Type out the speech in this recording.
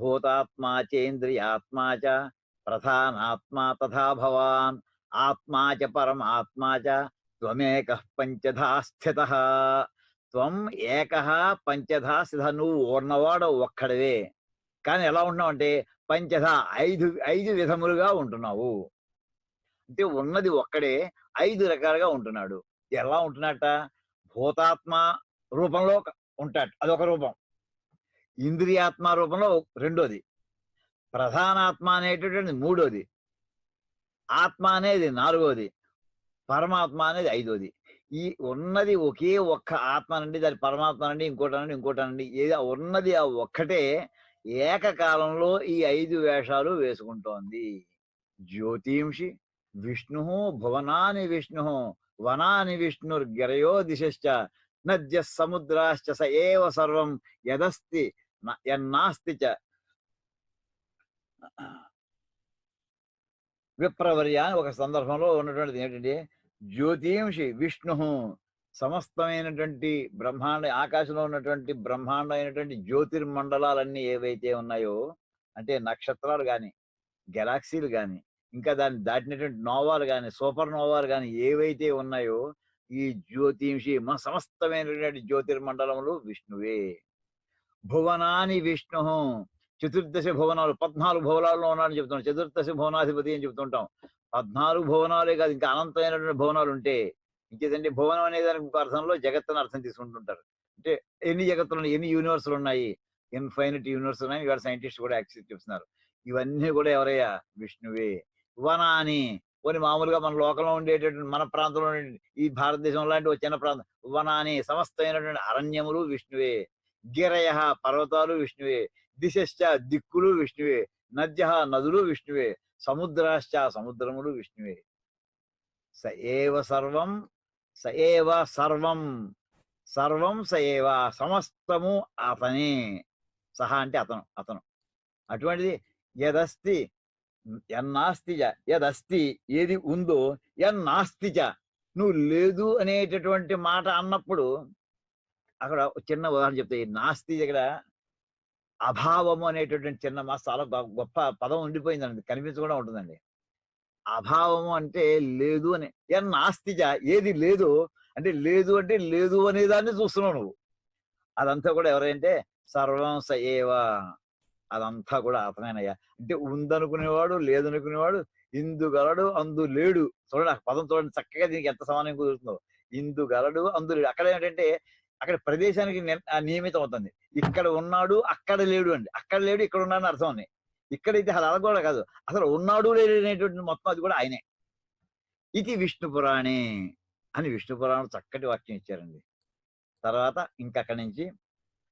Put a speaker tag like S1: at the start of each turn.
S1: భూతాత్మా చేంద్రియాత్మా చ ప్రధానాత్మా తథా భవాన్ ఆత్మా చ పరమాత్మా చ త్వమేక పంచధా స్థిత త్వం ఏక పంచధా స్థిత నువ్వు ఉన్నవాడు ఒక్కడవే. కానీ ఎలా ఉన్నావు అంటే పంచధ ఐదు ఐదు విధములుగా ఉంటున్నావు. అంటే ఉన్నది ఒక్కడే ఐదు రకాలుగా ఉంటున్నాడు. ఎలా ఉంటున్నట్ట భూతాత్మ రూపంలో ఉంటాడు. అదొక రూపం. ఇంద్రియాత్మ రూపంలో రెండోది. ప్రధానాత్మ అనేటటువంటి మూడోది. ఆత్మ అనేది నాలుగోది. పరమాత్మ అనేది ఐదోది. ఈ ఉన్నది ఒకే ఒక్క ఆత్మ నుండి దాని పరమాత్మ నుండి ఇంకోటనండి నుండి ఏది ఉన్నది ఆ ఒక్కటే ఏకకాలంలో ఈ ఐదు వేషాలు వేసుకుంటోంది. జ్యోతింషి విష్ణు భువనాని విష్ణు వనాని విష్ణుర్గిరయో దిశశ్చ నద్య సముద్రాశ్చ స ఏవ సర్వం యదస్తి ఎన్నాస్తి చ విప్రవర్య ఒక సందర్భంలో ఉన్నటువంటిది ఏంటంటే జ్యోతింషి విష్ణు సమస్తమైనటువంటి బ్రహ్మాండ ఆకాశంలో ఉన్నటువంటి బ్రహ్మాండ అయినటువంటి జ్యోతిర్మండలాలన్నీ ఏవైతే ఉన్నాయో అంటే నక్షత్రాలు కానీ గెలాక్సీలు కానీ ఇంకా దాన్ని దాటినటువంటి నోవాలు కానీ సూపర్ నోవాలు కానీ ఏవైతే ఉన్నాయో ఈ జ్యోతింషి మన సమస్తమైనటువంటి జ్యోతిర్మండలములు విష్ణువే. భువనాని విష్ణు చతుర్దశ భువనాలు పద్నాలుగు భువనాల్లో ఉన్నాడని చెప్తున్నాం చతుర్దశ భువనాధిపతి అని చెప్తుంటాం. పద్నాలుగు భువనాలే కాదు ఇంకా అనంతమైనటువంటి భువనాలు ఉంటే ఇంకేదంటే భువనం అనే దానికి ఒక అర్థంలో జగత్ అని అర్థం తీసుకుంటుంటారు. అంటే ఎన్ని జగత్తులు ఉన్నాయి ఎన్ని యూనివర్సులు ఉన్నాయి? ఇన్ఫైనట్ యూనివర్స్ ఉన్నాయి. ఇవాళ సైంటిస్ట్ కూడా యాక్సెప్ట్ చెప్తున్నారు ఇవన్నీ కూడా ఎవరయ్యా? విష్ణువే. వనాని కొన్ని మామూలుగా మన లోకంలో ఉండేటటువంటి మన ప్రాంతంలో ఈ భారతదేశం లాంటి ఒక చిన్న ప్రాంతం. వనాని సమస్తమైనటువంటి అరణ్యములు విష్ణువే. గిరయ పర్వతాలు విష్ణువే. దిశశ్చ దిక్కులు విష్ణువే. నద్య నదులు విష్ణువే. సముద్రాశ్చ సముద్రములు విష్ణువే. స ఏవ సర్వం స ఏవ సర్వం సర్వం స ఏవ సమస్తము అతనే. సహా అంటే అతను అతను. అటువంటిది యదస్తి ఎన్నాస్తిజ? యదస్తి? ఏది ఉందో? ఎన్నాస్తిజ? నువ్వు లేదు అనేటటువంటి మాట అన్నప్పుడు అక్కడ చిన్న ఉదాహరణ చెప్తా. ఈ నాస్తి ఇక్కడ అభావము అనేటటువంటి చిన్న మా చాలా గొప్ప పదం ఉండిపోయిందండి. కనిపించకుండా ఉంటుందండి. అభావము అంటే లేదు అని. ఎన్ నాస్తిజ ఏది లేదు? అంటే లేదు అంటే లేదు అనే దాన్ని చూస్తున్నావు నువ్వు. అదంతా కూడా ఎవరంటే సర్వం ఏవా అదంతా కూడా అతనేనయ్యా అంటే ఉందనుకునేవాడు లేదనుకునేవాడు ఇందు గలడు అందు లేడు. చూడండి ఆ పదం చూడండి చక్కగా దీనికి ఎంత సమానం కుదురుతుందో. ఇందు గలడు అందు లేడు. అక్కడ ఏంటంటే అక్కడ ప్రదేశానికి నియమితం అవుతుంది. ఇక్కడ ఉన్నాడు అక్కడ లేడు అండి. అక్కడ లేడు ఇక్కడ ఉన్నాడని అర్థం ఉంది ఇక్కడైతే అలా కూడా కాదు. అసలు ఉన్నాడు లేడు అనేటువంటి మొత్తం అది కూడా ఆయనే. ఇది విష్ణు పురాణే అని విష్ణు పురాణం చక్కటి వాక్యం ఇచ్చారండి. తర్వాత ఇంకక్కడి నుంచి